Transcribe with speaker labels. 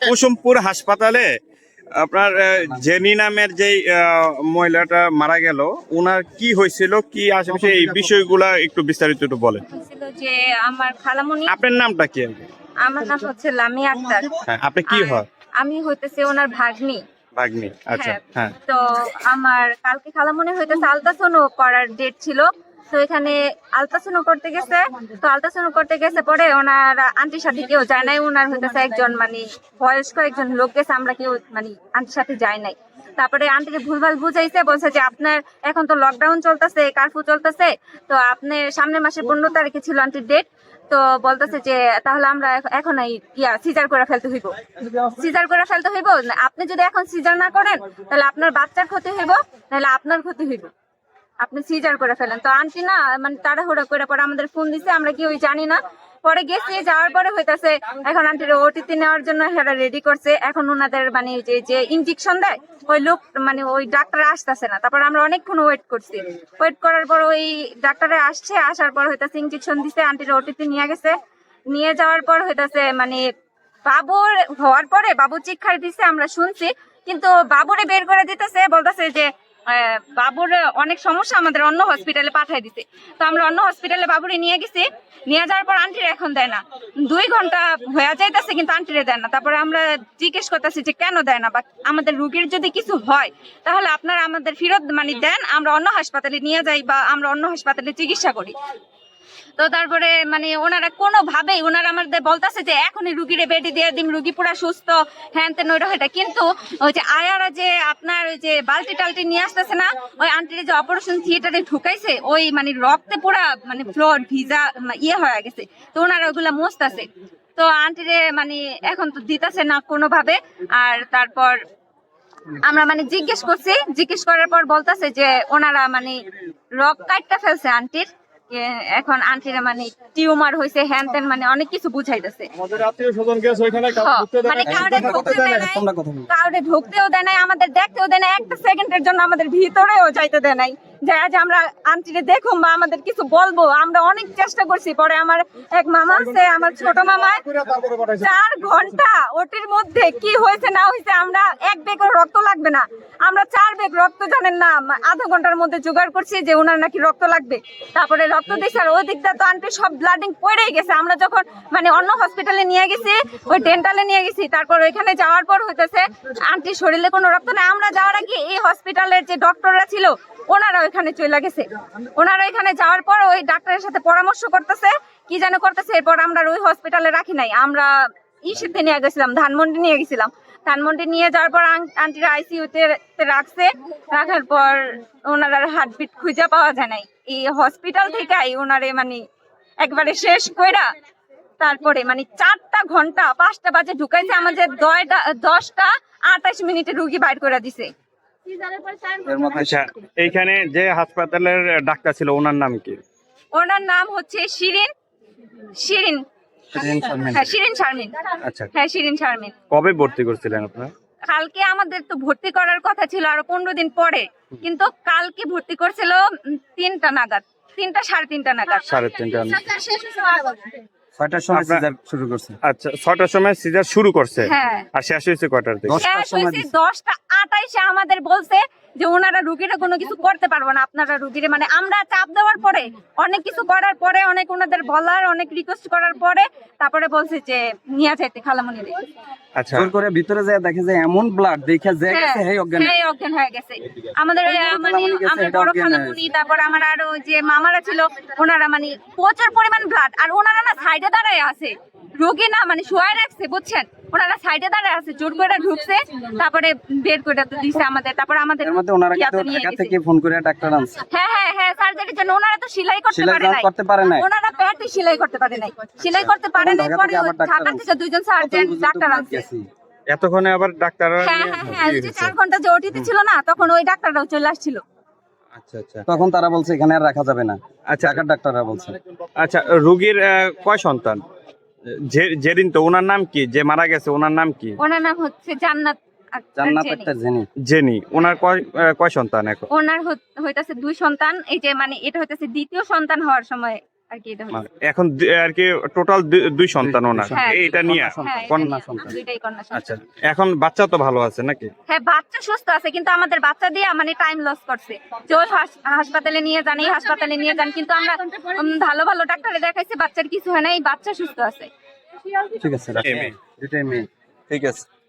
Speaker 1: কুসুমপুর হাসপাতালে আপনার জেনি নামের যে মহিলাটা মারা গেল ওনার কি হয়েছিল কি আশেপাশে এই বিষয়গুলা একটু বিস্তারিত একটু বলেন।
Speaker 2: যে আমার খালামণি
Speaker 1: আপনার নামটা কি?
Speaker 2: আমার নাম হচ্ছে লামি আক্তার।
Speaker 1: হ্যাঁ আপনি কি হয়?
Speaker 2: আমি হইতেছে ওনার ভাগ্নি।
Speaker 1: ভাগ্নি আচ্ছা
Speaker 2: হ্যাঁ।
Speaker 1: হ্যাঁ।
Speaker 2: তো আমার কালকে খালামণি হইতেছে আলট্রাসাউন্ড করার ডেট ছিল। তো এখানে আলট্রাসাউন্ড করতে গেছে। তো আলট্রাসাউন্ড করতে গেছে পরে ওনার আন্টির সাথে কেউ যায় নাই ওনার হইতেছে একজন মানে বয়স্ক একজন লোক গেছে, আমরা কেউ মানে আন্টির সাথে যাই নাই। তারপরে আন্টিকে ভুলভাল বুঝাইছে, বলছে যে আপনার এখন তো লকডাউন চলতেছে কারফিউ চলতেছে, তো আপনার সামনের মাসের পনেরো তারিখে ছিল আন্টির ডেট তো বলতেছে যে তাহলে আমরা এখন এই ইয়া সিজার করে ফেলতে হইব। সিজার করে ফেলতে হইব, আপনি যদি এখন সিজার না করেন, তাহলে আপনার বাচ্চার ক্ষতি হইব, নাহলে আপনার ক্ষতি হইব। আপনি সিজার করে ফেলেন। তো আন্টি না মানে তাড়াহুড়া করে পরে আমাদের ফোন দিছে, আমরা কি ওই জানি না। পরে গেছি, যাওয়ার পরে হইতাছে, এখন আন্টির ওটিতে নেওয়ার জন্য হেরা রেডি করছে। এখন ওনাদের মানে যে যে ইনজেকশন দেয়, ওই লোক মানে ওই ডাক্তার আসতেছে না। তারপর আমরা অনেকক্ষণ ওয়েট করছি। ওয়েট করার পর ওই ডাক্তারে আসছে, আসার পর হইতাছে ইনজেকশন দিছে আন্টির ওটিতে নিয়ে গেছে। নিয়ে যাওয়ার পর হইতাছে মানে বাবুর হওয়ার পরে বাবু চিৎকার দিছে, আমরা শুনছি। কিন্তু বাবুরে বের করে দিতেছে, বলতেছে যে বাবুর অনেক সমস্যা আমাদের অন্য হসপিটালে পাঠাই দিতে তো আমরা অন্য হসপিটালে বাবুরে নিয়ে গেছি। নিয়ে যাওয়ার পর আন্টির এখন দেয় না। দুই ঘণ্টা হয়ে যাইতেছে কিন্তু আন্টিরে দেয় না। তারপরে আমরা জিজ্ঞেস করতেছি যে কেন দেয় না? বা আমাদের রুগীর যদি কিছু হয়, তাহলে আপনারা আমাদের ফেরত মানে দেন, আমরা অন্য হাসপাতালে নিয়ে যাই বা আমরা অন্য হাসপাতালে চিকিৎসা করি। তো তারপরে মানে ওনারা কোনোভাবেই, ওনারা আমাদের বলতেছে যে এখনই রুগীরে বেডে দিয়ে দিম, রুগী পুরা সুস্থ, হ্যান তেন ওইটা এটা কিন্তু ওই যে আয়ারা যে আপনার ওই যে বালতি টালতি নিয়ে আসতেছে না, ওই আন্টির যে অপারেশন থিয়েটারে ঢুকাইছে, ওই মানে রক্তে পুরা মানে ফ্লোর ভিজা ইয়ে হয়ে গেছে। তো ওনারা ওগুলা মস্তাছে তো আন্টিরে মানে এখন তো দিতেছে না কোনোভাবে। আর তারপর আমরা মানে জিজ্ঞেস করছি, জিজ্ঞেস করার পর বলতেছে যে ওনারা মানে রক কাটটা ফেলছে আন্টির। এখন আন্টির মানে টিউমার হয়েছে হ্যান ত্যান মানে অনেক কিছু বুঝাইতেছে।
Speaker 3: আমাদের আত্মীয় স্বজন গেছে ওইখানে কাউকে
Speaker 2: হ্যাঁ,
Speaker 3: ঢুকতে দেয়
Speaker 2: মানে
Speaker 3: না।
Speaker 2: কাউরে ঢুকতে দেয় নাই। কাউরে ঢুকতেও দেয় নাই আমাদের দেখতেও দেয় নাই একটা সেকেন্ডের জন্য আমাদের ভিতরেও যাইতে দেয় নাই। যে আজ আমরা আন্টিরে আমাদের কিছু বলব, আমরা অনেক চেষ্টা করছি। পরে আমার এক মামা আছে, আমার ছোট চার ঘণ্টা ওটির মধ্যে কি হয়েছে না হয়েছে আমরা এক বেগ রক্ত লাগবে না। আমরা চার বেগ রক্ত জানেন না আধা ঘণ্টার মধ্যে জোগাড় করছি যে ওনার নাকি রক্ত লাগবে। তারপরে রক্ত দিয়েছে আর ওই দিকটা তো আন্টি সব ব্লাডিং পড়েই গেছে। আমরা যখন মানে অন্য হসপিটালে নিয়ে গেছি, ওই ডেন্টালে নিয়ে গেছি, তারপর ওইখানে যাওয়ার পর হইতেছে, আন্টির শরীরে কোনো রক্ত নেই। আমরা যাওয়ার আগে এই হসপিটালের যে ডক্টররা ছিল ওনারা ওইখানে চলে গেছে। ওনারা ওইখানে যাওয়ার পর ওই ডাক্তারের সাথে পরামর্শ করতেছে, কি যেন করতেছে, এরপর আমরা ওই হসপিটালে রাখি নাই। আমরা ইসেতে নিয়ে গেছিলাম, ধানমন্ডি নিয়ে গেছিলাম। ধানমন্ডি নিয়ে যাওয়ার পর আন্টিরা আইসিইউতে রাখছে। রাখার পর ওনার আর হার্টবিট খুঁজে পাওয়া যায় নাই। এই হসপিটাল থেকে ওনারে মানে একবারে শেষ কইরা তারপরে মানে চারটা ঘণ্টা, পাঁচটা বাজে ঢুকাইছে আমাদের দশটা আঠাশ মিনিটে রুগী বাইর করে দিছে।
Speaker 1: এইখানে যে হাসপাতালের ডাক্তার ছিল ওনার নাম কি?
Speaker 2: ওনার নাম হচ্ছে শিরিন শিরিন। হ্যাঁ শিরিন শারমিন।
Speaker 1: আচ্ছা।
Speaker 2: হ্যাঁ শিরিন শারমিন।
Speaker 1: কবে ভর্তি করছিলেন আপনার?
Speaker 2: কালকে আমাদের তো ভর্তি করার কথা ছিল আরও পনেরো দিন পরে কিন্তু কালকে ভর্তি করছিল তিনটা নাগাদ তিনটা সাড়ে তিনটা নাগাদ।
Speaker 1: সাড়ে তিনটা
Speaker 4: ছয়টার সময় সিজার শুরু করছে।
Speaker 1: আচ্ছা ছটার সময় সিজার শুরু করছে?
Speaker 2: হ্যাঁ।
Speaker 1: আর শেষ হয়েছে কটার
Speaker 2: শেষ হয়েছে দশটা আটাইশে আমাদের বলছে যে ওনারা রুগীরা কোনো কিছু করতে পারব না আপনারা রুগীরে। মানে আমরা চাপ দেওয়ার পরে অনেক কিছু করার পরে অনেক ওনাদের বলার অনেক রিকোয়েস্ট করার পরে তারপরে বলছে যে নিয়ে যাইতে খালামণি রে।
Speaker 1: আচ্ছা।
Speaker 4: জোর করে ভিতরে যায় দেখে যে এমন ব্লাড দেখে যে
Speaker 2: হ্যাঁ,
Speaker 4: গেছে হেই অজ্ঞান।
Speaker 2: অজ্ঞান গেছে। আমাদের মানে বড় তারপর আমার আরও যে মামারা ছিল ওনারা মানে প্রচুর পরিমাণ ব্লাড আর ওনারা না সাইডে দাঁড়ায় আছে। রোগী না মানে শুয়ায় রাখছে বুঝছেন? ওনারা সাইডে দাঁড়ায় আছে জোর করে ঢুকছে তারপরে বের করে তো দিছে আমাদের তারপর আমাদের
Speaker 4: এর মধ্যে ওনারা কিন্তু ঢাকা থেকে ফোন করে ডাক্তার আনছে।
Speaker 2: হ্যাঁ হ্যাঁ হ্যাঁ সার্জারির জন্য ওনারা তো সেলাই করতে পারে নাই।
Speaker 4: করতে পারে নাই।
Speaker 2: ওনারা প্যাটে সেলাই করতে পারে নাই। সেলাই করতে পারে
Speaker 4: ঢাকা
Speaker 2: পরে ঢাকা থেকে দুইজন সার্জন ডাক্তার আনছে।
Speaker 1: এতক্ষণে আবার ডাক্তার
Speaker 2: হ্যাঁ হ্যাঁ হ্যাঁ যে চার ঘণ্টা যে ওটিতে ছিল না তখন ওই ডাক্তাররাও চলে আসছিল।
Speaker 1: আচ্ছা আচ্ছা।
Speaker 4: তখন তারা বলছে এখানে আর রাখা যাবে না।
Speaker 1: আচ্ছা।
Speaker 4: ডাক্তাররা বলছে।
Speaker 1: আচ্ছা রুগীর কয় সন্তান? যে- যেদিন তো ওনার নাম কি? যে মারা গেছে ওনার নাম কি?
Speaker 2: ওনার নাম হচ্ছে জান্নাত
Speaker 4: জান্নাত একটা জেনি।
Speaker 1: জেনি। ওনার কয় কয় সন্তান এখন?
Speaker 2: ওনার হইতেছে দুই সন্তান। এই যে মানে এটা হইতেছে দ্বিতীয় সন্তান হওয়ার সময়।
Speaker 1: এখন আর কি টোটাল দুই সন্তান ওনার।
Speaker 2: হ্যাঁ।
Speaker 1: এইটা নিয়ে।
Speaker 4: কন্যা সন্তান।
Speaker 2: হ্যাঁ
Speaker 4: কন্যা সন্তান।
Speaker 1: আচ্ছা এখন বাচ্চা তো ভালো আছে নাকি?
Speaker 2: হ্যাঁ বাচ্চা সুস্থ আছে কিন্তু আমাদের বাচ্চা দিয়ে মানে টাইম লস করছে। যে ওই হাস- হাসপাতালে নিয়ে যান এই হাসপাতালে নিয়ে যান কিন্তু আমরা ভালো ভালো ডাক্তারে দেখাইছি বাচ্চার কিছু হয় না এই বাচ্চা সুস্থ আছে।
Speaker 4: ঠিক আছে
Speaker 1: ঠিক আছে।